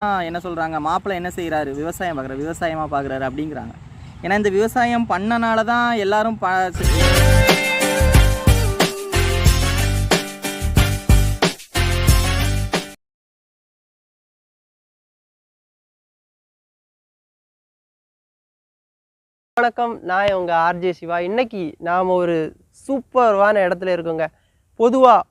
என்ன சொல்கிறாங்க மாப்பிள்ளை என்ன செய்கிறாரு விவசாயம் பார்க்குற விவசாயமாக பார்க்குறாரு அப்படிங்கிறாங்க. ஏன்னா இந்த விவசாயம் பண்ணனால தான் எல்லாரும் ப வணக்கம். நான் உங்கள் ஆர்ஜே சிவா. இன்னைக்கு நாம் ஒரு சூப்பர்வான இடத்துல இருக்கோங்க. பொதுவாக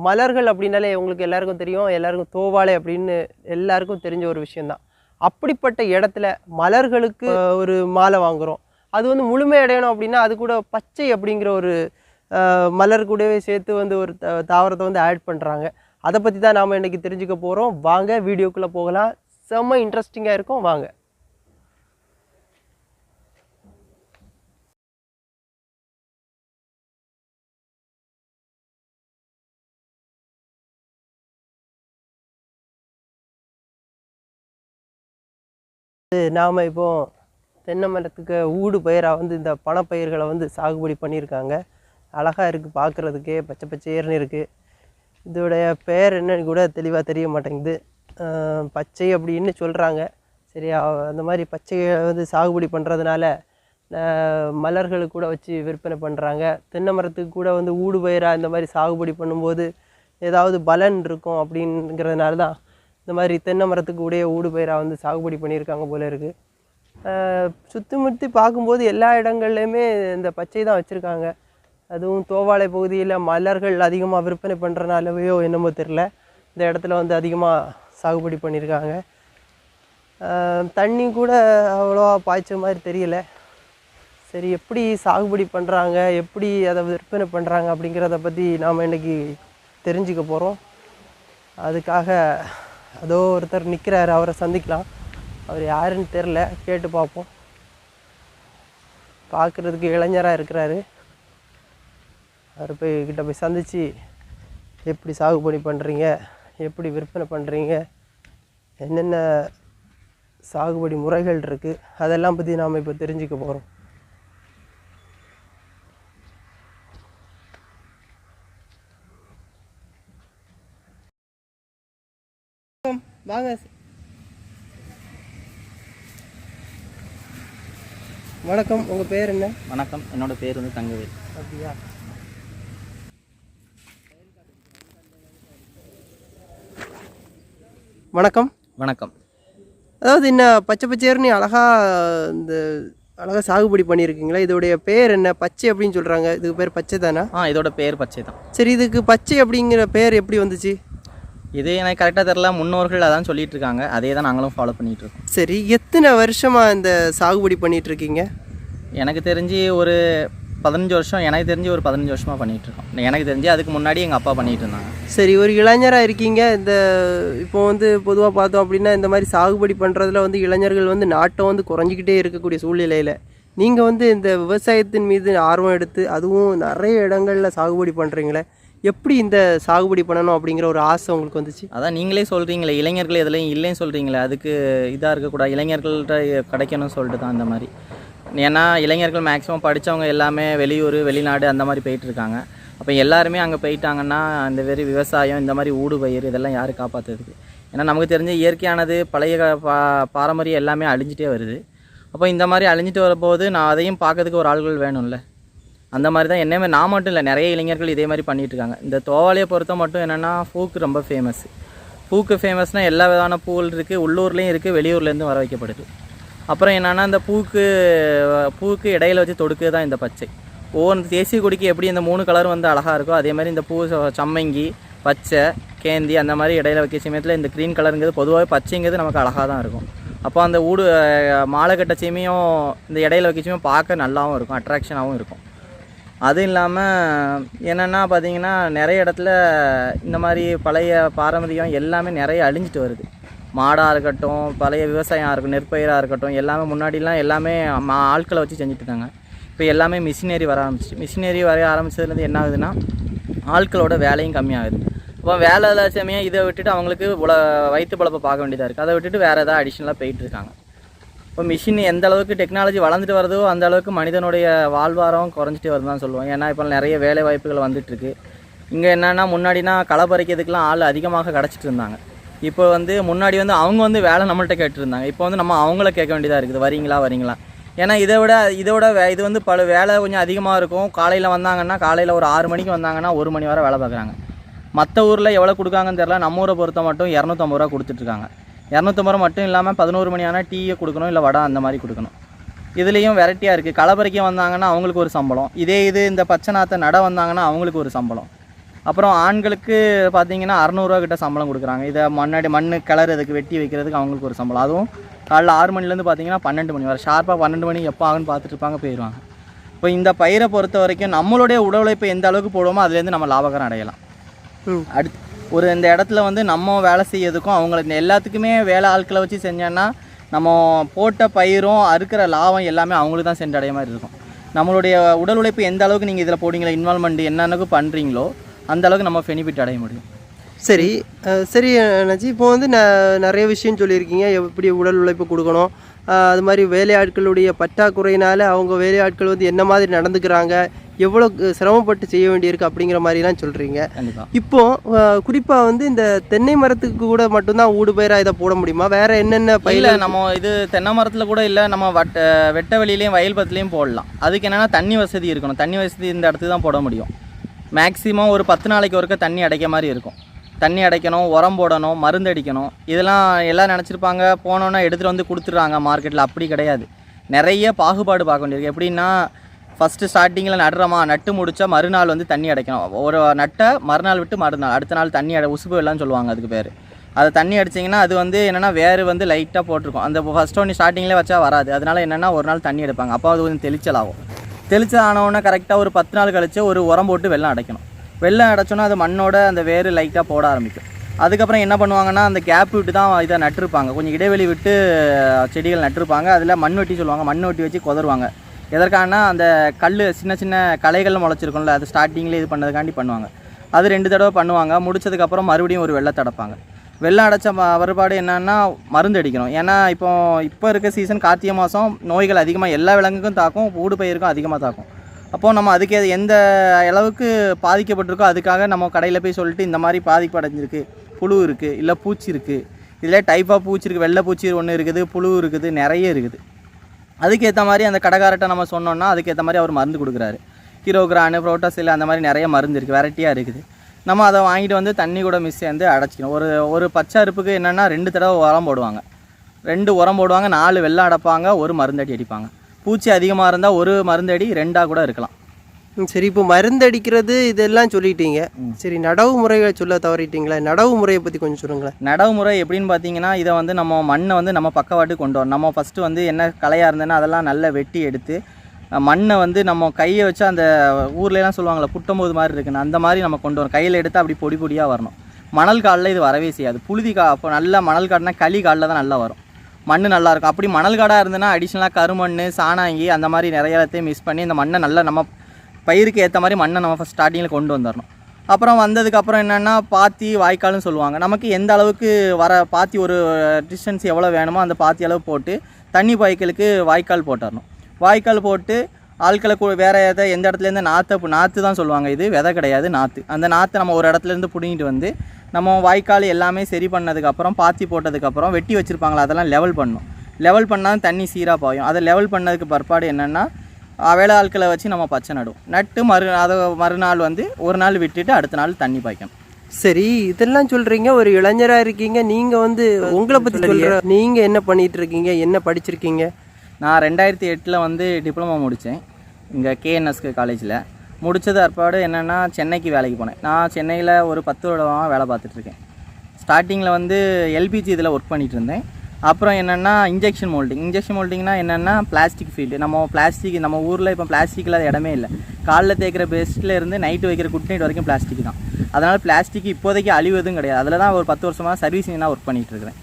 மலர்கள் அப்படின்னாலே உங்களுக்கு எல்லாருக்கும் தெரியும் எல்லாருக்கும் தோவாளை அப்படின்னு எல்லாருக்கும் தெரிஞ்ச ஒரு விஷயந்தான் அப்படிப்பட்ட இடத்துல மலர்களுக்கு ஒரு மாலை வாங்குகிறோம் அது வந்து முழுமை அடையணும் அப்படின்னா அது கூட பச்சை அப்படிங்கிற ஒரு மலர் கூடவே சேர்த்து வந்து ஒரு த- தாவரத்தை வந்து ஆட் பண்ணுறாங்க அதை பற்றி தான் நாம் இன்றைக்கி தெரிஞ்சுக்க போகிறோம் வாங்க வீடியோக்குள்ளே போகலாம். செம்ம இன்ட்ரெஸ்டிங்காக இருக்கும். வாங்க. நாம் இப்போ தென்னை மரத்துக்கு ஊடு பயிராக வந்து இந்த பணப்பயிர்களை வந்து சாகுபடி பண்ணியிருக்காங்க. அழகாக இருக்குது பார்க்குறதுக்கே பச்சை பச்சையர்னு இருக்குது இதோடைய பெயர் என்னன்னு கூட தெளிவாக தெரிய மாட்டேங்குது. பச்சை அப்படின்னு சொல்கிறாங்க சரி அந்த மாதிரி பச்சையை வந்து சாகுபடி பண்ணுறதுனால மலர்களுக்கு கூட வச்சு விற்பனை பண்ணுறாங்க தென்னை மரத்துக்கு கூட வந்து ஊடு பயிராக இந்த மாதிரி சாகுபடி பண்ணும்போது ஏதாவது பலன் இருக்கும் அப்படிங்கிறதுனால தான் இந்த மாதிரி தென்னை மரத்துக்கு உடைய ஊடு பயிராக வந்து சாகுபடி பண்ணியிருக்காங்க போல இருக்குது சுற்றுமுற்றி பார்க்கும்போது எல்லா இடங்கள்லையுமே இந்த பச்சை தான் வச்சுருக்காங்க. அதுவும் தோவாளை பகுதியில் மலர்கள் அதிகமாக விற்பனை பண்ணுறனாலவையோ என்னமோ தெரில இந்த இடத்துல வந்து அதிகமாக சாகுபடி பண்ணியிருக்காங்க. தண்ணி கூட அவ்வளோவா பாய்ச்ச மாதிரி தெரியல. சரி எப்படி சாகுபடி பண்ணுறாங்க எப்படி அதை விற்பனை பண்ணுறாங்க அப்படிங்கிறத பற்றி நாம் இன்றைக்கி தெரிஞ்சுக்க போகிறோம் அதுக்காக அதோ ஒருத்தர் நிற்கிறாரு அவரை சந்திக்கலாம். அவர் யாருன்னு தெரில கேட்டு பார்ப்போம். பார்க்குறதுக்கு இளைஞராக இருக்கிறாரு. அவர் போய் கிட்ட போய் சந்தித்து எப்படி சாகுபடி பண்ணுறீங்க எப்படி விற்பனை பண்ணுறீங்க என்னென்ன சாகுபடி முறைகள் இருக்குது அதெல்லாம் பற்றி நாம் இப்போ தெரிஞ்சுக்க போகிறோம் வாங்க. வணக்கம். உங்கள் பேர் என்ன? வணக்கம். என்னோட பேர் வந்து தங்கவேல். அப்படியா? வணக்கம். வணக்கம். அதாவது என்ன பச்சை பச்சையர்னு அழகா இந்த அழகா சாகுபடி பண்ணியிருக்கீங்களா? இதோடைய பேர் என்ன? பச்சை அப்படின்னு சொல்கிறாங்க இதுக்கு பேர் பச்சை தானே ஆ இதோட பேர் பச்சை தான் சரி இதுக்கு பச்சை அப்படிங்கிற பேர் எப்படி வந்துச்சு? இது எனக்கு கரெக்டாக தெரில முன்னோர்கள் அதான் சொல்லிட்டு இருக்காங்க அதே தான் நாங்களும் ஃபாலோ பண்ணிட்டு இருக்கோம் சரி எத்தனை வருஷமாக இந்த சாகுபடி பண்ணிட்டு இருக்கீங்க எனக்கு தெரிஞ்சு ஒரு பதினஞ்சு வருஷம் எனக்கு தெரிஞ்சு ஒரு பதினஞ்சு வருஷமாக பண்ணிட்டு இருக்கோம் எனக்கு தெரிஞ்சு அதுக்கு முன்னாடி எங்கள் அப்பா பண்ணிட்டு இருந்தாங்க சரி ஒரு இளைஞராக இருக்கீங்க. இந்த இப்போ வந்து பொதுவாக பார்த்தோம் அப்படின்னா இந்த மாதிரி சாகுபடி பண்ணுறதுல வந்து இளைஞர்கள் வந்து நாட்டம் வந்து குறைஞ்சிக்கிட்டே இருக்கக்கூடிய சூழ்நிலையில் நீங்கள் வந்து இந்த விவசாயத்தின் மீது ஆர்வம் எடுத்து அதுவும் நிறைய இடங்களில் சாகுபடி பண்ணுறீங்களே எப்படி இந்த சாகுபடி பண்ணணும் அப்படிங்கிற ஒரு ஆசை உங்களுக்கு வந்துச்சு? அதான் நீங்களே சொல்கிறீங்களே இளைஞர்கள் எதுலையும் இல்லைன்னு சொல்கிறீங்களே அதுக்கு இதாக இருக்கக்கூடாது இளைஞர்கள்ட்ட கிடைக்கணும்னு சொல்லிட்டு தான் அந்த மாதிரி. ஏன்னா இளைஞர்கள் மேக்ஸிமம் படித்தவங்க எல்லாமே வெளியூர் வெளிநாடு அந்த மாதிரி போயிட்டுருக்காங்க. அப்போ எல்லாருமே அங்கே போயிட்டாங்கன்னா இந்த வெறி விவசாயம் இந்த மாதிரி ஊடு பயிர் இதெல்லாம் யார் காப்பாற்றுறதுக்கு ஏன்னா நமக்கு தெரிஞ்ச இயற்கையானது பழைய பா பாரம்பரியம் எல்லாமே அழிஞ்சிட்டே வருது. அப்போ இந்த மாதிரி அழிஞ்சிட்டு வரும்போது நான் அதையும் பார்க்கறதுக்கு ஒரு ஆள்கள் வேணும்ல? அந்த மாதிரி தான் என்னமே நான் மட்டும் இல்லை நிறைய இளைஞர்கள் இதே மாதிரி பண்ணிகிட்ருக்காங்க இருக்காங்க இந்த தோவாலையை பொறுத்த மட்டும் என்னென்னா பூக்கு ரொம்ப ஃபேமஸ் பூக்கு ஃபேமஸ்னால் எல்லா விதமான பூவில் இருக்குது உள்ளூர்லேயும் இருக்குது வெளியூர்லேருந்து வர வைக்கப்படுது. அப்புறம் என்னென்னா இந்த பூக்கு பூக்கு இடையில வச்சு தொடுக்கு தான் இந்த பச்சை. ஒவ்வொரு தேசிய கொடிக்கு எப்படி இந்த மூணு கலர் வந்து அழகாக இருக்கோ அதே மாதிரி இந்த பூ ச- சம்மங்கி பச்சை கேந்தி அந்த மாதிரி இடையில வைக்க சமயத்தில் இந்த க்ரீன் கலருங்கிறது பொதுவாக பச்சைங்கிறது நமக்கு அழகாக தான் இருக்கும். அப்போ அந்த ஊடு மாலை கட்ட சீமையும் இந்த இடையில வைக்க சீமையும் பார்க்க நல்லாவும் இருக்கும் அட்ராக்ஷனாகவும் இருக்கும். அதுவும் இல்லாமல் என்னென்னா பார்த்தீங்கன்னா நிறைய இடத்துல இந்த மாதிரி பழைய பாரம்பரியம் எல்லாமே நிறைய அழிஞ்சிட்டு வருது. மாடாக இருக்கட்டும் பழைய விவசாயம் இருக்கட்டும் நெற்பயிராக இருக்கட்டும் எல்லாமே முன்னாடிலாம் எல்லாமே மா ஆட்களை வச்சு செஞ்சுட்டு இருந்தாங்க. இப்போ எல்லாமே மிஷினரி வர ஆரம்பிச்சு மிஷினரி வர ஆரம்பித்ததுலேருந்து என்ன ஆகுதுன்னா ஆட்களோட வேலையும் கம்மியாகுது. இப்போ வேலை இல்லாத சமயம் இதை விட்டுட்டு அவங்களுக்கு உல வயிற்று பழப்பை பார்க்க வேண்டியதாக இருக்குது அதை விட்டுட்டு வேறு எதாவது அடிஷ்னலாக போயிட்டுருக்காங்க இப்போ மிஷின் எந்த அளவுக்கு டெக்னாலஜி வளர்ந்துட்டு வருதோ அந்த அளவுக்கு மனிதனுடைய வாழ்வாரம் குறைஞ்சிட்டு வருதுன்னு சொல்லுவோம். ஏன்னா இப்போ நிறைய வேலை வாய்ப்புகள் வந்துட்டுருக்கு இங்கே என்னென்னா முன்னாடினா களை பறிக்கிறதுக்கெலாம் ஆள் அதிகமாக கிடச்சிட்டு இருந்தாங்க. இப்போ வந்து முன்னாடி வந்து அவங்க வந்து வேலை நம்மள்ட்ட கேட்டுருந்தாங்க இப்போ வந்து நம்ம அவங்கள கேட்க வேண்டியதாக இருக்குது. வரீங்களா வரீங்களா? ஏன்னா இதை விட இதை வே இது வந்து பல வேலை கொஞ்சம் அதிகமாக இருக்கும். காலையில் வந்தாங்கன்னா காலையில் ஒரு ஆறு மணிக்கு வந்தாங்கன்னா ஒரு மணி வரை வேலை பார்க்குறாங்க. மற்ற ஊரில் எவ்வளோ கொடுக்காங்கன்னு தெரில நம்ம ஊரை பொறுத்த மட்டும் இரநூத்தம்பது ரூபா கொடுத்துட்ருக்காங்க இரநூத்தம்பது மட்டும் இல்லாமல் பதினோரு மணி ஆனால் டீயை கொடுக்கணும் இல்லை வடை அந்த மாதிரி கொடுக்கணும். இதுலேயும் வெரைட்டியாக இருக்குது களப்பறிக்க வந்தாங்கன்னா அவங்களுக்கு ஒரு சம்பளம். இதே இது இந்த பச்சை நாற்றை நட வந்தாங்கன்னா அவங்களுக்கு ஒரு சம்பளம். அப்புறம் ஆண்களுக்கு பார்த்தீங்கன்னா அறநூறுவா கிட்ட சம்பளம் கொடுக்குறாங்க. இதை மண்ணாடி மண் கிளறதுக்கு வெட்டி வைக்கிறதுக்கு அவங்களுக்கு ஒரு சம்பளம். அதுவும் காலைல ஆறு மணிலேருந்து பார்த்தீங்கன்னா பன்னெண்டு மணி வரை. ஷார்ப்பாக பன்னெண்டு மணி எப்போ ஆகுன்னு பார்த்துட்டு இருப்பாங்க போயிடுவாங்க இப்போ இந்த பயிரை பொறுத்த வரைக்கும் நம்மளுடைய உடல் உழைப்பு எந்த அளவுக்கு போடுவோமோ அதுலேருந்து நம்ம லாபகரம் அடையலாம். அடுத்து ஒரு இந்த இடத்துல வந்து நம்ம வேலை செய்யறதுக்கும் அவங்களுக்கு எல்லாத்துக்குமே வேலை ஆட்களை வச்சு செஞ்சோன்னா நம்ம போட்ட பயிரும் அறுக்கிற லாபம் எல்லாமே அவங்களுக்கு தான் சென்றடைய மாதிரி இருக்கும். நம்மளுடைய உடல் உழைப்பு எந்த அளவுக்கு நீங்கள் இதில் போடுங்களோ இன்வால்மெண்ட் என்னென்னக்கு பண்ணுறீங்களோ அந்த அளவுக்கு நம்ம பெனிஃபிட் அடைய முடியும். சரி சரி நஜி இப்போ வந்து ந நிறைய விஷயம் சொல்லியிருக்கீங்க. எப்படி உடல் உழைப்பு கொடுக்கணும்? அது மாதிரி வேலையாட்களுடைய பற்றாக்குறையினால அவங்க வேலையாட்கள் வந்து என்ன மாதிரி நடந்துக்கிறாங்க? எவ்வளோ சிரமப்பட்டு செய்ய வேண்டியிருக்கு அப்படிங்கிற மாதிரிலாம் சொல்கிறீங்க இப்போ அஹ் குறிப்பா வந்து இந்த தென்னை மரத்துக்கு கூட மட்டும்தான் ஊடு பயிரா இதை போட முடியுமா? வேற என்னென்ன பயிர் இல்லை நம்ம இது தென்னை மரத்தில் கூட இல்லை நம்ம வட்ட வெட்ட வெளியிலையும் வயல் பத்துலேயும் போடலாம். அதுக்கு என்னென்னா தண்ணி வசதி இருக்கணும். தண்ணி வசதி இந்த இடத்துக்கு தான் போட முடியும். மேக்ஸிமம் ஒரு பத்து நாளைக்கு ஒருக்க தண்ணி அடைக்க மாதிரி இருக்கும். தண்ணி அடைக்கணும் உரம் போடணும் மருந்து அடிக்கணும். இதெல்லாம் எல்லாம் நினச்சிருப்பாங்க. போனோன்னா எடுத்துகிட்டு வந்து கொடுத்துட்றாங்க. மார்க்கெட்டில் அப்படி கிடையாது. நிறைய பாகுபாடு பார்க்க வேண்டியிருக்கு. எப்படின்னா ஃபஸ்ட்டு ஸ்டார்டிங்கில் நடுறோமா? நட்டு முடித்தா மறுநாள் வந்து தண்ணி அடைக்கணும். ஒரு நட்டை மறுநாள் விட்டு மறுநாள் அடுத்த நாள் தண்ணி அடை உசுப்பு இல்லைன்னு சொல்லுவாங்க அதுக்கு பேர். அதை தண்ணி அடிச்சிங்கன்னா அது வந்து என்னென்னா வேறு வந்து லைட்டாக போட்டிருக்கும். அந்த ஃபஸ்ட் ஒன்று ஸ்டார்டிங்லேயே வச்சா வராது. அதனால என்னென்னா ஒரு நாள் தண்ணி எடுப்பாங்க. அப்போ அது கொஞ்சம் தெளிச்சல் ஆகும் தெளிச்சல் ஆனவுடனே கரெக்டாக ஒரு பத்து நாள் கழிச்சு ஒரு உரம் போட்டு வெள்ளம் அடைக்கணும். வெள்ளம் அடைச்சோன்னா அது மண்ணோட அந்த வேறு லைட்டாக போட ஆரம்பிக்கும். அதுக்கப்புறம் என்ன பண்ணுவாங்கன்னா அந்த கேப் விட்டு தான் இதை நட்டிருப்பாங்க. கொஞ்சம் இடைவெளி விட்டு செடிகள் நட்டிருப்பாங்க. அதில் மண் வெட்டி சொல்லுவாங்க. மண் வெட்டி வச்சு கொதருவாங்க. எதற்காகனா அந்த கல் சின்ன சின்ன களைகள் முளைச்சிருக்கும்ல அது ஸ்டார்டிங்கில் இது பண்ணதுக்காண்டி பண்ணுவாங்க. அது ரெண்டு தடவை பண்ணுவாங்க. முடிச்சதுக்கப்புறம் மறுபடியும் ஒரு வெள்ளத்தை அடைப்பாங்க வெள்ளம் அடைச்ச ம- மறுபாடு என்னன்னா மருந்து அடிக்கணும். ஏன்னா இப்போ இப்போ இருக்க சீசன் கார்த்திகை மாதம் நோய்கள் அதிகமாக எல்லா விலங்குக்கும் தாக்கும் ஊடு பயிருக்கும் அதிகமாக தாக்கும். அப்போது நம்ம அதுக்கு எந்த அளவுக்கு பாதிக்கப்பட்டிருக்கோ அதுக்காக நம்ம கடையில் போய் சொல்லிட்டு இந்த மாதிரி பாதிப்பு அடைஞ்சிருக்கு புழு இருக்குது இல்லை பூச்சி இருக்குது இதில் டைப்பாக பூச்சி இருக்குது வெள்ளை பூச்சி ஒன்று இருக்குது புழு இருக்குது நிறைய இருக்குது. அதுக்கேற்ற மாதிரி அந்த கடைக்காரர்கிட்ட நம்ம சொன்னோம்னா அதுக்கேற்ற மாதிரி அவர் மருந்து கொடுக்குறாரு. கிரோகிரானு ப்ரோட்டோசில் அந்த மாதிரி நிறைய மருந்து இருக்குது வெரைட்டியாக இருக்குது. நம்ம அதை வாங்கிட்டு வந்து தண்ணி கூட மிஸ் சேர்ந்து அடைச்சிக்கணும். ஒரு ஒரு பச்சை அறுப்புக்கு என்னென்னா ரெண்டு தடவை உரம் போடுவாங்க. ரெண்டு உரம் போடுவாங்க நாலு வெள்ளம் அடைப்பாங்க ஒரு மருந்தடி அடிப்பாங்க. பூச்சி அதிகமாக இருந்தால் ஒரு மருந்தடி ரெண்டாக கூட இருக்கலாம். சரி இப்போ மருந்து அடிக்கிறது இதெல்லாம் சொல்லிட்டீங்க. சரி நடவு முறைகளை சொல்ல தவறிட்டீங்களா? நடவு முறையை பற்றி கொஞ்சம் சொல்லுங்களேன். நடவுமுறை எப்படின்னு பார்த்தீங்கன்னா இதை வந்து நம்ம மண்ணை வந்து நம்ம பக்கவாட்டு கொண்டு வரணும். நம்ம ஃபஸ்ட்டு வந்து என்ன களையாக இருந்ததுன்னா அதெல்லாம் நல்லா வெட்டி எடுத்து மண்ணை வந்து நம்ம கையை வச்சு அந்த ஊர்லலாம் சொல்லுவாங்கள்ல புட்டம்போது மாதிரி இருக்குன்னு அந்த மாதிரி நம்ம கொண்டு வரணும். கையில் எடுத்து அப்படி பொடி பொடியாக வரணும். மணல் காலில் இது வரவே செய்யாது. புழுதி கா அப்போ நல்லா மணல் காடுனா களி காலில் தான் நல்லா வரும். மண் நல்லா இருக்கும். அப்படி மணல் காடாக இருந்ததுன்னா அடிஷ்னலாக கருமண் சாணாங்கி அந்த மாதிரி நிறைய எல்லாத்தையும் மிஸ் பண்ணி இந்த மண்ணை நல்லா நம்ம பயிருக்கு ஏற்ற மாதிரி மண்ணை நம்ம ஃபஸ்ட் ஸ்டார்டிங்கில் கொண்டு வந்துடணும் அப்புறம் வந்ததுக்கப்புறம் என்னென்னா பாத்தி வாய்க்கால்னு சொல்லுவாங்க. நமக்கு எந்த அளவுக்கு வர பாத்தி ஒரு டிஸ்டன்ஸ் எவ்வளோ வேணுமோ அந்த பாத்தி அளவு போட்டு தண்ணி பாய்க்கலுக்கு வாய்க்கால் போட்டுடணும் வாய்க்கால் போட்டு ஆட்களை கூ வேறு எதை எந்த இடத்துலேருந்து நாற்றை நாற்று தான் சொல்லுவாங்க இது. விதை கிடையாது நாற்று அந்த நாற்றை நம்ம ஒரு இடத்துலேருந்து பிடுங்கிட்டு வந்து நம்ம வாய்க்கால் எல்லாமே சரி பண்ணதுக்கப்புறம் பாத்தி போட்டதுக்கப்புறம் வெட்டி வச்சுருப்பாங்களா அதெல்லாம் லெவல் பண்ணணும் லெவல் பண்ணால் தண்ணி சீராக பாயும். அதை லெவல் பண்ணதுக்கு பிற்பாடு என்னென்னா வேலை ஆட்களை வச்சு நம்ம பச்சை நடுவோம். நட்டு மறு அதை மறுநாள் வந்து ஒரு நாள் விட்டுட்டு அடுத்த நாள் தண்ணி பாய்க்கணும். சரி இதெல்லாம் சொல்றீங்க ஒரு இளைஞராக இருக்கீங்க நீங்கள் வந்து உங்களை பற்றி சொல்கிற நீங்கள் என்ன பண்ணிட்டு இருக்கீங்க என்ன படிச்சிருக்கீங்க? நான் ரெண்டாயிரத்தி எட்டில் வந்து டிப்ளமோ முடித்தேன் இங்கே கேஎன்எஸ்கே காலேஜில் முடித்தது அற்பாடு என்னென்னா சென்னைக்கு வேலைக்கு போனேன். நான் சென்னையில் ஒரு பத்து வருடமாக வேலை பார்த்துட்ருக்கேன் ஸ்டார்டிங்கில் வந்து எல்பிஜி இதில் ஒர்க் பண்ணிட்டு இருந்தேன். அப்புறம் என்னென்னா இன்ஜெக்ஷன் மோல்டிங் இன்ஜெக்ஷன் மோல்டிங்னா என்னென்னா பிளாஸ்டிக் ஃபீல்டு நம்ம பிளாஸ்டிக் நம்ம ஊரில் இப்போ பிளாஸ்டிக் இல்லாத இடமே இல்லை. காலைல தேய்க்கிற பெஸ்ட்டில் இருந்து நைட்டு வைக்கிற குட் நைட் வரைக்கும் பிளாஸ்டிக் தான். அதனால் பிளாஸ்டிக் இப்போதைக்கு அழிவதும் கிடையாது. அதில் தான் ஒரு பத்து வருஷமாக சர்வீஸிங்னா ஒர்க் பண்ணிகிட்டு இருக்கிறேன்.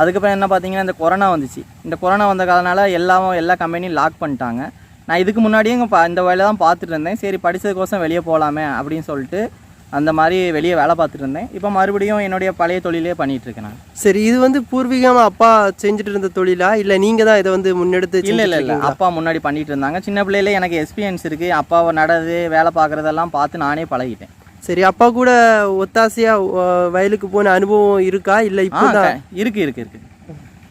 அதுக்கப்புறம் என்ன பார்த்தீங்கன்னா இந்த கொரோனா வந்துச்சு. இந்த கொரோனா வந்த காலனால எல்லாம் எல்லா கம்பெனியும் லாக் பண்ணிட்டாங்க. நான் இதுக்கு முன்னாடியும் இந்த வேலை தான் பார்த்துட்டு இருந்தேன். சரி படித்ததுக்கோசம் வெளியே போகலாமே அப்படின்னு சொல்லிட்டு அந்த மாதிரி வெளியே வேலை பார்த்துட்டு இருந்தேன். இப்போ மறுபடியும் என்னுடைய பழைய தொழிலே பண்ணிகிட்டு இருக்கேன் நான். சரி இது வந்து பூர்வீகமாக அப்பா செஞ்சுட்டு இருந்த தொழிலா? இல்லை நீங்கள் தான் இதை வந்து முன்னெடுத்து இல்லை இல்லை இல்லை. அப்பா முன்னாடி பண்ணிட்டு இருந்தாங்க. சின்ன பிள்ளையில எனக்கு எக்ஸ்பீரியன்ஸ் இருக்குது அப்பாவை நடது வேலை பார்க்குறதெல்லாம் பார்த்து நானே பழகிட்டேன். சரி அப்பா கூட ஒத்தாசையா வயலுக்கு போன அனுபவம் இருக்கா? இல்லை இப்போ க- இருக்கு இருக்கு இருக்கு.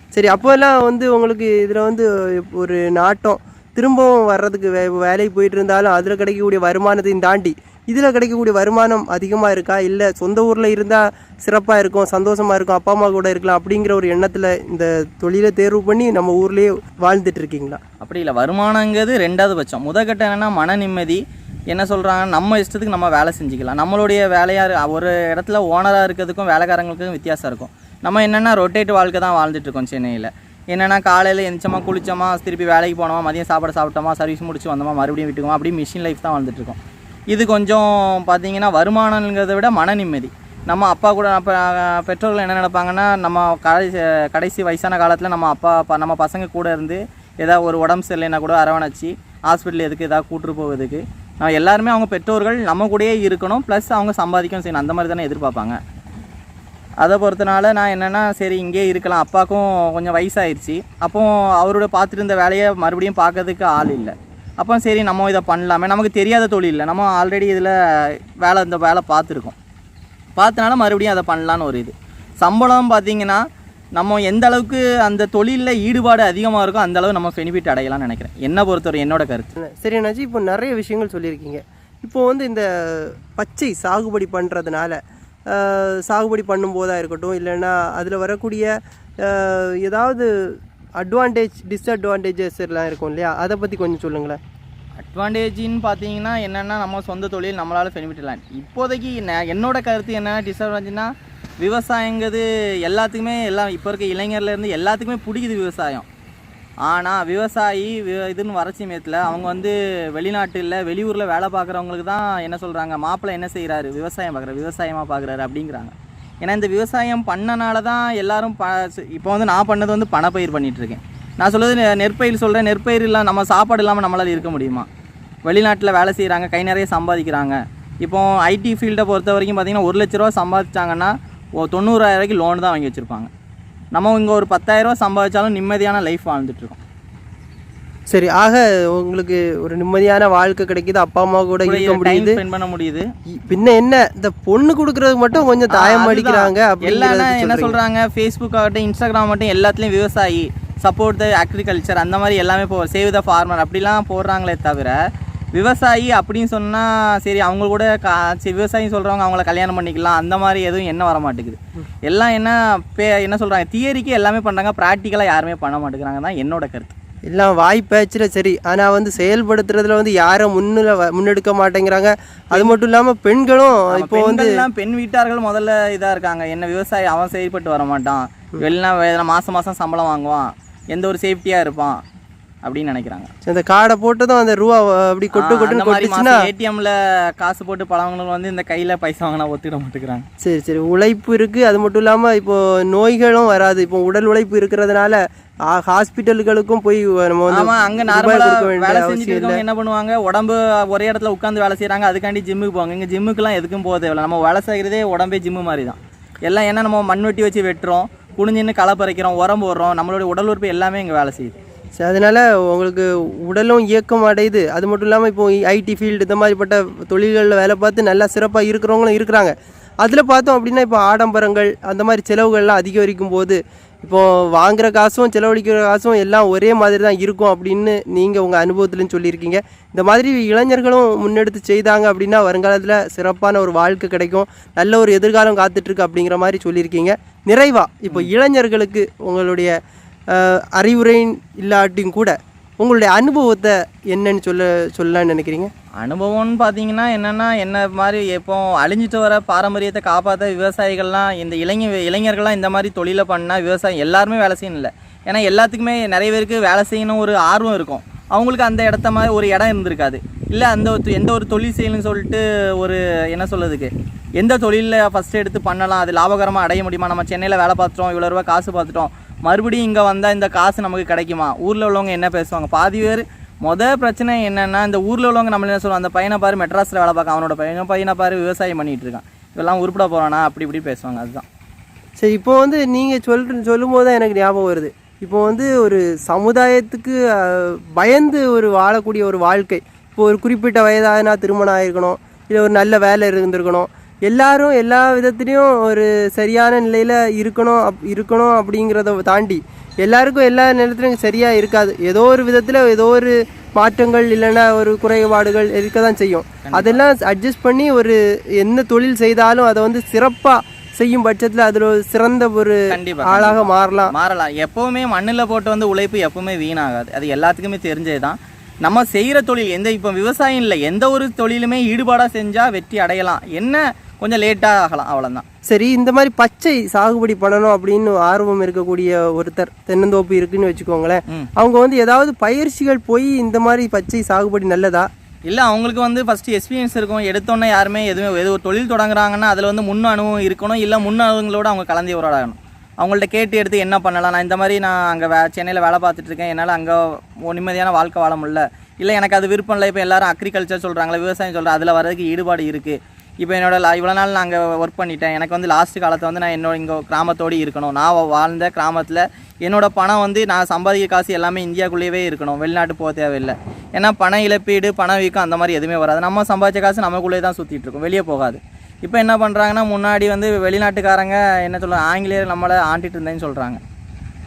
சரி அப்போல்லாம் வந்து உங்களுக்கு இதில் வந்து ஒரு நாட்டம். திரும்பவும் வர்றதுக்கு வே வேலைக்கு போயிட்டு இருந்தாலும் அதில் கிடைக்கக்கூடிய வருமானத்தையும் தாண்டி இதில் கிடைக்கக்கூடிய வருமானம் அதிகமாக இருக்கா? இல்லை சொந்த ஊரில் இருந்தால் சிறப்பாக இருக்கும் சந்தோஷமாக இருக்கும் அப்பா அம்மா கூட இருக்கலாம் அப்படிங்கிற ஒரு எண்ணத்தில் இந்த தொழிலை தேர்வு பண்ணி நம்ம ஊர்லேயே வாழ்ந்துட்டு இருக்கீங்களா? அப்படி இல்லை. வருமானங்கிறது ரெண்டாவது பட்சம். முதற்கட்டம் என்னென்னா மன நிம்மதி. என்ன சொல்கிறாங்க நம்ம இஷ்டத்துக்கு நம்ம வேலை செஞ்சுக்கலாம். நம்மளுடைய வேலையாக ஒரு இடத்துல ஓனராக இருக்கிறதுக்கும் வேலைக்காரங்களுக்கும் வித்தியாசம் இருக்கும். நம்ம என்னென்னா ரொட்டேட் வாழ்க்கை தான் வாழ்ந்துட்டு இருக்கோம் சென்னையில். என்னென்னா காலையில் எந்திரிச்சோமா குளிச்சோமா திருப்பி வேலைக்கு போனோமா மதியம் சாப்பாடு சாப்பிட்டோமா சர்வீஸ் முடிச்சு வந்தோமா மறுபடியும் விட்டுக்கோமா அப்படியே மிஷின் லைஃப் தான் வாழ்ந்துட்டு இருக்கோம். இது கொஞ்சம் பார்த்தீங்கன்னா வருமானங்கிறத விட மன நிம்மதி. நம்ம அப்பா கூட அப்போ பெற்றோர்கள் என்ன நினைப்பாங்கன்னா நம்ம கடைசி கடைசி வயசான காலத்தில் நம்ம அப்பா நம்ம பசங்க கூட இருந்து ஏதாவது ஒரு உடம்பு சரியில்லைன்னா கூட அரவணைச்சி ஹாஸ்பிட்டல் எதுக்கு ஏதாவது கூட்டு போவதுக்கு. நம்ம எல்லாருமே அவங்க பெற்றோர்கள் நம்ம கூடயே இருக்கணும் ப்ளஸ் அவங்க சம்பாதிக்கவும் செய்யணும். அந்த மாதிரி தானே எதிர்பார்ப்பாங்க. அதை பொறுத்தனால நான் என்னென்னா சரி இங்கேயே இருக்கலாம். அப்பாவுக்கும் கொஞ்சம் வயசாயிருச்சு. அப்போது அவரோட பார்த்துட்டு இருந்த வேலையை மறுபடியும் பார்க்கறதுக்கு ஆள் இல்லை. அப்போ சரி நம்ம இதை பண்ணலாமே. நமக்கு தெரியாத தொழில் இல்லை. நம்ம ஆல்ரெடி இதில் வேலை இந்த வேலை பார்த்துருக்கோம். பார்த்தனால மறுபடியும் அதை பண்ணலான்னு ஒரு இது. சம்பளம் பார்த்தீங்கன்னா நம்ம எந்த அளவுக்கு அந்த தொழிலில் ஈடுபாடு அதிகமாக இருக்கோ அந்த அளவு நம்ம பெனிஃபிட் அடையலாம்னு நினைக்கிறேன். என்னை பொறுத்தவரை என்னோட கருத்து. சரி அண்ணாச்சி இப்போ நிறைய விஷயங்கள் சொல்லியிருக்கீங்க. இப்போ வந்து இந்த பச்சை சாகுபடி பண்ணுறதுனால சாகுபடி பண்ணும்போதாக இருக்கட்டும் இல்லைன்னா அதில் வரக்கூடிய ஏதாவது அட்வான்டேஜ் டிஸ்அட்வான்டேஜஸ் எல்லாம் இருக்கும் இல்லையா? அதை பற்றி கொஞ்சம் சொல்லுங்களேன். அட்வான்டேஜின்னு பார்த்தீங்கன்னா என்னென்னா நம்ம சொந்த தொழில் நம்மளால் பெனிஃபிட் இல்லை. இப்போதைக்கு ந- என்னோட கருத்து என்ன டிஸ்அட்வான்டேஜ்னா விவசாயங்கிறது எல்லாத்துக்குமே எல்லாம் இப்போ இருக்க இளைஞர்லேருந்து எல்லாத்துக்குமே பிடிக்குது விவசாயம். ஆனால் விவசாயி இதுன்னு வறட்சி சமயத்தில் அவங்க வந்து வெளிநாட்டில் வெளியூரில் வேலை பார்க்குறவங்களுக்கு தான் என்ன சொல்கிறாங்க மாப்பிள்ளை என்ன செய்கிறாரு விவசாயம் பார்க்குறாரு விவசாயமாக பார்க்குறாரு அப்படிங்கிறாங்க. ஏன்னா இந்த விவசாயம் பண்ணனால தான் எல்லாரும் ப இப்போ வந்து நான் பண்ணது வந்து பணப்பயிர் பண்ணிகிட்ருக்கேன் இருக்கேன் நான் சொல்கிறது நெ- நெற்பயிர் சொல்கிறேன் நெற்பயிர் இல்லாமல் நம்ம சாப்பாடு இல்லாமல் நம்மளால் இருக்க முடியுமா? வெளிநாட்டில் வேலை செய்கிறாங்க கை நிறைய சம்பாதிக்கிறாங்க. இப்போ ஐடி ஃபீல்டை பொறுத்த வரைக்கும் பார்த்தீங்கன்னா ஒரு லட்ச ரூபா சம்பாதிச்சாங்கன்னா ஓ தொண்ணூறாயிரம் ரூபாய்க்கு லோன் தான் வாங்கி வச்சுருப்பாங்க. நம்ம இங்கே ஒரு பத்தாயிரரூவா சம்பாதிச்சாலும் நிம்மதியான லைஃப் வாழ்ந்துட்டுருக்கோம். சரி ஆக உங்களுக்கு ஒரு நிம்மதியான வாழ்க்கை கிடைக்குது அப்பா அம்மா கூட இருக்க முடியுது. பண்ண முடியுது. பின்ன என்ன? இந்த பொண்ணு கொடுக்கறதுக்கு மட்டும் கொஞ்சம் தாயம். அடிக்கிறாங்க எல்லாரும் என்ன சொல்றாங்க. ஃபேஸ்புக் ஆகட்டும் இன்ஸ்டாகிராம் ஆகட்டும் எல்லாத்துலேயும் விவசாயி சப்போர்ட் த அக்ரிகல்ச்சர் அந்த மாதிரி எல்லாமே போ சேவ் த ஃபார்மர் அப்படிலாம் போடுறாங்களே தவிர விவசாயி அப்படின்னு சொன்னால் சரி அவங்க கூட கா சரி விவசாயி சொல்கிறவங்க அவங்கள கல்யாணம் பண்ணிக்கலாம் அந்த மாதிரி எதுவும் என்ன வர மாட்டேங்குது. எல்லாம் என்ன பே என்ன சொல்கிறாங்க தியரிக்கு எல்லாமே பண்ணுறாங்க ப்ராக்டிக்கலாக யாருமே பண்ண மாட்டேங்கிறாங்க தான் என்னோட கருத்து. எல்லாம் வாய் பேச்சில் சரி. ஆனால் வந்து செயல்படுத்துறதுல வந்து யாரும் முன்னில முன்னெடுக்க மாட்டேங்கிறாங்க. அது மட்டும் இல்லாமல் பெண்களும் இப்போ வந்து பெண் வீட்டார்கள் முதல்ல இதாக இருக்காங்க. என்ன விவசாயி அவன் செயல்பட்டு வர மாட்டான் வெளினா மாதம் மாதம் சம்பளம் வாங்குவான். எந்த ஒரு சேஃப்டியாக இருப்பான். அப்படின்னு நினைக்கிறாங்க. இந்த காடை போட்டதும் அந்த ரூபா அப்படி கொட்டு கொட்டுன்னு கொட்டுச்சுன்னா ஏடிஎம்ல காசு போட்டு பழவங்களுக்கு வந்து இந்த கையில பைசா வாங்கினா ஒத்துக்கிட மாட்டேங்கிறாங்க. சரி சரி. உழைப்பு இருக்குது அது மட்டும் இல்லாமல் இப்போ நோய்களும் வராது. இப்போ உடல் உழைப்பு இருக்கிறதுனால ஹாஸ்பிட்டல்களுக்கும் போய் நம்ம வந்து அங்க நார்மலா வேலை செஞ்சுட்டு என்ன பண்ணுவாங்க? உடம்பு ஒரே இடத்துல உட்காந்து வேலை செய்றாங்க. அதுக்காண்டி ஜிம்முக்கு போவாங்க. இங்க ஜிம்முக்குலாம் எதுக்கும் போக தேவையில்ல. நம்ம வேலை செய்கிறதே உடம்பே ஜிம்மு மாதிரி தான் எல்லாம் என்ன நம்ம மண்வெட்டி வச்சு வெட்டுறோம். குனிஞ்சின்னு களை பறிக்கிறோம் உரம் போடுறோம். நம்மளுடைய உடல் உறுப்பு எல்லாமே இங்க வேலை செய்யுது. சரி அதனால உங்களுக்கு உடலும் இயக்கம் அடையுது. அது மட்டும் இல்லாமல் இப்போ ஐடி ஃபீல்டு இந்த மாதிரிப்பட்ட தொழில்களில் வேலை பார்த்து நல்லா சிறப்பாக இருக்கிறவங்களும் இருக்கிறாங்க. அதில் பார்த்தோம் அப்படின்னா இப்போ ஆடம்பரங்கள் அந்த மாதிரி செலவுகள்லாம் அதிகரிக்கும் போது இப்போ வாங்குற காசும் செலவழிக்கிற காசும் எல்லாம் ஒரே மாதிரி தான் இருக்கும் அப்படின்னு நீங்கள் உங்கள் அனுபவத்துலன்னு சொல்லியிருக்கீங்க. இந்த மாதிரி இளைஞர்களும் முன்னெடுத்து செய்தாங்க அப்படின்னா வருங்காலத்தில் சிறப்பான ஒரு வாழ்க்கை கிடைக்கும். நல்ல ஒரு எதிர்காலம் காத்துட்ருக்கு அப்படிங்கிற மாதிரி சொல்லியிருக்கீங்க. நிறைவா இப்போ இளைஞர்களுக்கு உங்களுடைய அறிவுரை இல்லாட்டியும் கூட உங்களுடைய அனுபவத்தை என்னன்னு சொல்ல சொல்லலான்னு நினைக்கிறீங்க? அனுபவம்னு பார்த்தீங்கன்னா என்னென்னா என்ன மாதிரி இப்போ அழிஞ்சிட்டு வர பாரம்பரியத்தை காப்பாற்ற விவசாயிகள்லாம் இந்த இளைஞ இளைஞர்கள்லாம் இந்த மாதிரி தொழிலை பண்ணால் விவசாயம் எல்லாருமே வேலை செய்யணும் இல்லை ஏன்னா எல்லாத்துக்குமே நிறைய பேருக்கு வேலை செய்யணும் ஒரு ஆர்வம் இருக்கும். அவங்களுக்கு அந்த இடத்த மாதிரி ஒரு இடம் இருந்திருக்காது. இல்லை அந்த ஒரு எந்த ஒரு தொழில் செய்யணும்னு சொல்லிட்டு ஒரு என்ன சொல்கிறதுக்கு எந்த தொழிலில் ஃபஸ்ட்டு எடுத்து பண்ணலாம் அது லாபகரமாக அடைய முடியுமா? நம்ம சென்னையில் வேலை பார்த்துட்டோம் இவ்வளோ ரூபா காசு பார்த்துட்டோம். மறுபடியும் இங்கே வந்தால் இந்த காசு நமக்கு கிடைக்குமா? ஊரில் உள்ளவங்க என்ன பேசுவாங்க? பாதி பேர் மொதல் பிரச்சனை என்னென்னா இந்த ஊரில் உள்ளவங்க நம்மள என்ன சொல்லுவோம் அந்த பையனை பாரு மெட்ராஸில் வேலை பார்க்க அவனோட பையன் பையனை பாரு விவசாயம் பண்ணிகிட்டு இருக்கான். இதெல்லாம் உருப்பிட போகிறானா அப்படி இப்படி பேசுவாங்க. அதுதான். சரி இப்போ வந்து நீங்கள் சொல் சொல்லும் போது தான் எனக்கு ஞாபகம் வருது. இப்போ வந்து ஒரு சமுதாயத்துக்கு பயந்து ஒரு வாழக்கூடிய ஒரு வாழ்க்கை. இப்போ ஒரு குறிப்பிட்ட வயதானா திருமணம் ஆயிருக்கணும். இல்லை ஒரு நல்ல வேலை இருந்திருக்கணும். எல்லாரும் எல்லா விதத்துலேயும் ஒரு சரியான நிலையில் இருக்கணும் அப் இருக்கணும் அப்படிங்கிறத தாண்டி எல்லாருக்கும் எல்லா நேரத்துலையும் சரியாக இருக்காது. ஏதோ ஒரு விதத்தில் ஏதோ ஒரு மாற்றங்கள் இல்லைன்னா ஒரு குறைபாடுகள் இருக்க தான் செய்யும் அதெல்லாம் அட்ஜஸ்ட் பண்ணி ஒரு என்ன தொழில் செய்தாலும் அதை வந்து சிறப்பாக செய்யும் பட்சத்தில் அதில் ஒரு சிறந்த ஒரு ஆளாக மாறலாம். மாறலாம். எப்பவுமே மண்ணில் போட்டு வந்து உழைப்பு எப்பவுமே வீணாகாது. அது எல்லாத்துக்குமே தெரிஞ்சது தான் நம்ம செய்கிற தொழில் எந்த இப்போ விவசாயம் இல்லை எந்த ஒரு தொழிலுமே ஈடுபாடாக செஞ்சால் வெற்றி அடையலாம். என்ன? கொஞ்சம் லேட்டாக ஆகலாம். அவ்வளோதான் சரி இந்த மாதிரி பச்சை சாகுபடி பண்ணணும் அப்படின்னு ஆர்வம் இருக்கக்கூடிய ஒருத்தர் தென்னந்தோப்பு இருக்குன்னு வச்சுக்கோங்களேன். அவங்க வந்து ஏதாவது பயிற்சிகள் போய் இந்த மாதிரி பச்சை சாகுபடி நல்லதா? இல்லை அவங்களுக்கு வந்து ஃபஸ்ட்டு எக்ஸ்பீரியன்ஸ் இருக்கும். எடுத்தோன்னே யாருமே எதுவுமே எது ஒரு தொழில் தொடங்குறாங்கன்னா அதில் வந்து முன் அனுபவம் இருக்கணும். இல்லை முன் அனுபவங்களோட அவங்க கலந்து உரையாடணும். அவங்கள்ட்ட கேட்டு எடுத்து என்ன பண்ணலாம்? நான் இந்த மாதிரி நான் அங்கே வே சென்னையில் வேலை பார்த்துட்ருக்கேன் என்னால் அங்கே நிம்மதியான வாழ்க்கை வாழ முடியல. இல்லை எனக்கு அது விருப்பம் இல்லை. இப்போ எல்லாரும் அக்ரிகல்ச்சர் சொல்கிறாங்களே விவசாயம் சொல்கிறேன் அதில் வர்றதுக்கு ஈடுபாடு இருக்குது இப்போ என்னோட லா- இவ்வளோ நாள் நான் அங்கே ஒர்க் பண்ணிட்டேன். எனக்கு வந்து லாஸ்ட் காலத்தை வந்து நான் என்னோட இங்கே கிராமத்தோடு இருக்கணும். நான் வாழ்ந்த கிராமத்தில் என்னோட பணம் வந்து நான் சம்பாதிக்க காசு எல்லாமே இந்தியாக்குள்ளேயே இருக்கணும். வெளிநாட்டு போக தேவையில்லை. ஏன்னா பண இழப்பீடு பண வீக்கம் அந்த மாதிரி எதுவுமே வராது. நம்ம சம்பாதிச்ச காசு நமக்குள்ளே தான் சுற்றிட்டு இருக்கும். வெளியே போகாது. இப்போ என்ன பண்ணுறாங்கன்னா முன்னாடி வந்து வெளிநாட்டுக்காரங்க என்ன சொல்கிறாங்க ஆங்கிலேயர் நம்மளை ஆண்டிட்டு இருந்தேன்னு சொல்கிறாங்க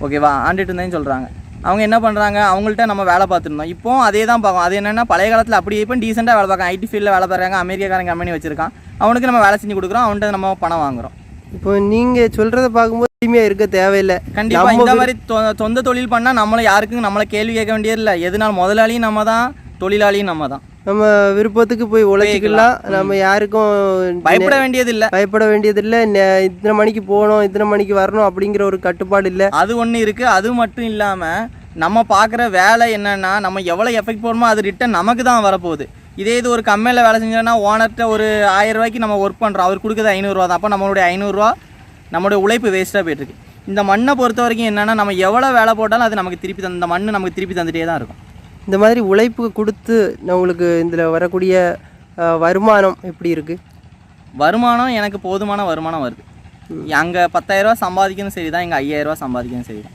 ஓகேவா ஆண்டிட்டு இருந்தேன்னு சொல்கிறாங்க அவங்க என்ன பண்ணுறாங்க அவங்கள்ட்ட நம்ம வேலை பார்த்துருந்தோம். இப்போ அதே தான் பார்க்கும் அது என்னென்னா பழைய காலத்தில் அப்படியே இப்போ டீசெண்டாக வேலை பார்க்க ஐடி ஃபீல்டில் வேலை பார்க்குறாங்க. அமெரிக்காரன் கம்பெனி வச்சிருக்கான். அவனுக்கு நம்ம வேலை செஞ்சு கொடுக்குறோம். அவன்கிட்ட நம்ம பணம் வாங்குறோம். இப்போ நீங்கள் சொல்கிறத பார்க்கும்போது எளிமையாக இருக்க தேவையில்லை. கண்டிப்பாக இந்த மாதிரி சொந்த தொழில் பண்ணால் நம்மளை யாருக்கும் நம்மளை கேள்வி கேட்க வேண்டியதில்லை. எதுனாலும் முதலாளியும் நம்ம தான் தொழிலாளியும் நம்ம தான். நம்ம விருப்பத்துக்கு போய் உழைச்சிக்கலாம். நம்ம யாருக்கும் பயப்பட வேண்டியதில்லை. பயப்பட வேண்டியதில்லை. நெ- இத்தனை மணிக்கு போகணும் இத்தனை மணிக்கு வரணும் அப்படிங்கிற ஒரு கட்டுப்பாடு இல்லை. அது ஒன்று இருக்குது அது மட்டும் இல்லாமல் நம்ம பார்க்குற வேலை என்னன்னா நம்ம எவ்வளோ எஃபெக்ட் போடுமோ அது ரிட்டன் நமக்கு தான் வரப்போகுது. இதே இது ஒரு கம்பெனியில் வேலை செஞ்சோன்னா ஓனர்கிட்ட ஒரு ஆயிரம் ரூபாய்க்கு நம்ம ஒர்க் பண்ணுறோம் அவர் கொடுக்குறது ஐநூறுரூவா தான். அப்போ நம்மளுடைய ஐநூறுரூவா நம்மளுடைய உழைப்பு வேஸ்ட்டாக போயிட்டுருக்கு இந்த மண்ணை பொறுத்த வரைக்கும் என்னென்னா நம்ம எவ்வளோ வேலை போட்டாலும் அது நமக்கு திருப்பி தந்த மண் நமக்கு திருப்பி தந்துட்டே தான் இருக்கும். இந்த மாதிரி உழைப்பு கொடுத்து உங்களுக்கு இதில் வரக்கூடிய வருமானம் எப்படி இருக்குது வருமானம் எனக்கு போதுமான வருமானம் வருது. அங்கே பத்தாயிரரூவா சம்பாதிக்கணும் சரி தான் இங்கே ஐயாயிரரூவா சம்பாதிக்கணும் சரி. தான்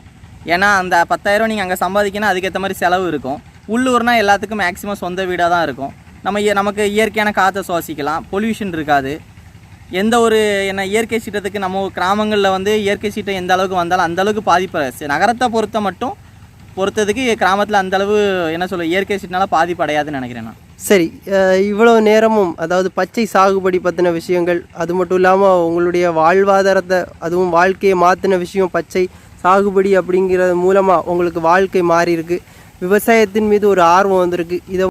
ஏன்னா அந்த பத்தாயிரரூவா நீங்கள் அங்கே சம்பாதிக்கணும் அதுக்கேற்ற மாதிரி செலவு இருக்கும். உள்ளூர்னா எல்லாத்துக்கும் மேக்ஸிமம் சொந்த வீடாக தான் இருக்கும். நம்ம நமக்கு இயற்கையான காற்றை சுவாசிக்கலாம் பொல்யூஷன் இருக்காது. எந்த ஒரு என்ன இயற்கை சீற்றத்துக்கு நம்ம கிராமங்களில் வந்து இயற்கை சீற்றம் எந்த அளவுக்கு வந்தாலும் அந்த அளவுக்கு பாதிப்பு. நகரத்தை பொறுத்த மட்டும் பொறுத்ததுக்கு கிராமத்தில் அந்தளவு என்ன சொல்ல இயற்கை சீட்னால பாதிப்படையாதுன்னு நினைக்கிறேன் நான். சரி இவ்வளோ நேரமும் அதாவது பச்சை சாகுபடி பற்றின விஷயங்கள் அது மட்டும் இல்லாமல் உங்களுடைய வாழ்வாதாரத்தை அதுவும் வாழ்க்கையை மாற்றின விஷயம் பச்சை சாகுபடி அப்படிங்கிறது மூலமாக உங்களுக்கு வாழ்க்கை மாறி இருக்கு விவசாயத்தின் மீது ஒரு ஆர்வம் வந்திருக்கு. இதை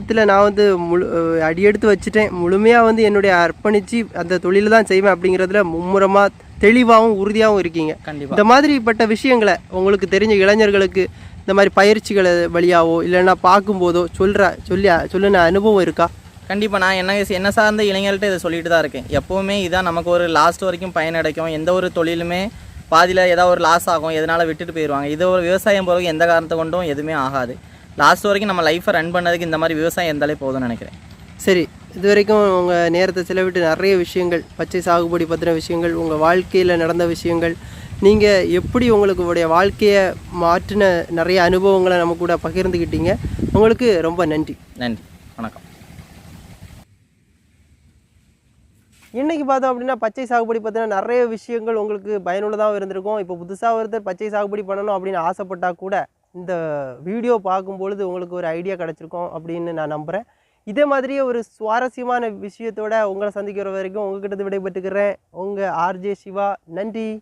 இதில் நான் வந்து முழு அடியெடுத்து வச்சுட்டேன். முழுமையாக வந்து என்னுடைய அர்ப்பணித்து அந்த தொழிலை தான் செய்வேன் அப்படிங்கிறதுல மும்முரமாக தெளிவாகவும் உறுதியாகவும் இருக்கீங்க. கண்டிப்பாக இந்த மாதிரிப்பட்ட விஷயங்களை உங்களுக்கு தெரிஞ்ச இளைஞர்களுக்கு இந்த மாதிரி பயிற்சிகளை வழியாவோ இல்லைன்னா பார்க்கும்போதோ சொல்கிற சொல்லி சொல்லின அனுபவம் இருக்கா? கண்டிப்பாக நான் என்ன என்ன சார்ந்த இளைஞர்கள்ட்ட இதை சொல்லிட்டு தான் இருக்கேன். எப்போவுமே இதான் நமக்கு ஒரு லாஸ்ட் வரைக்கும் பயன் கிடைக்கும் எந்த ஒரு தொழிலுமே பாதியில் ஏதாவது ஒரு லாஸ் ஆகும் எதனால் விட்டுட்டு போயிடுவாங்க இது ஒரு விவசாயம் போகிறதுக்கு எந்த காரணத்தை கொண்டும் எதுவுமே ஆகாது. லாஸ்ட் வரைக்கும் நம்ம லைஃப்பை ரன் பண்ணதுக்கு இந்த மாதிரி விவசாயம் இருந்தாலே போதும்னு நினைக்கிறேன். சரி. இது வரைக்கும் உங்கள் நேரத்தை செலவிட்டு நிறைய விஷயங்கள் பச்சை சாகுபடி பற்றின விஷயங்கள் உங்கள் வாழ்க்கையில் நடந்த விஷயங்கள் நீங்கள் எப்படி உங்களுக்கு உடைய வாழ்க்கையை மாற்றின நிறைய அனுபவங்களை நம்ம கூட பகிர்ந்துக்கிட்டீங்க உங்களுக்கு ரொம்ப நன்றி. நன்றி. வணக்கம். இன்னைக்கு பார்த்தோம் அப்படின்னா பச்சை சாகுபடி பற்றின நிறைய விஷயங்கள் உங்களுக்கு பயனுள்ளதாகவும் இருந்திருக்கும். இப்போ புதுசாக ஒருத்தர் பச்சை சாகுபடி பண்ணணும் அப்படின்னு ஆசைப்பட்டா கூட இந்த வீடியோ பார்க்கும்பொழுது உங்களுக்கு ஒரு ஐடியா கிடச்சிருக்கும் அப்படின்னு நான் நம்புகிறேன் இதே மாதிரியே ஒரு சுவாரஸ்யமான விஷயத்தோட உங்களை சந்திக்கிற வரைக்கும் உங்ககிட்ட விடைபெற்றுக்கிறேன். உங்கள் ஆர்ஜே சிவா. நன்றி.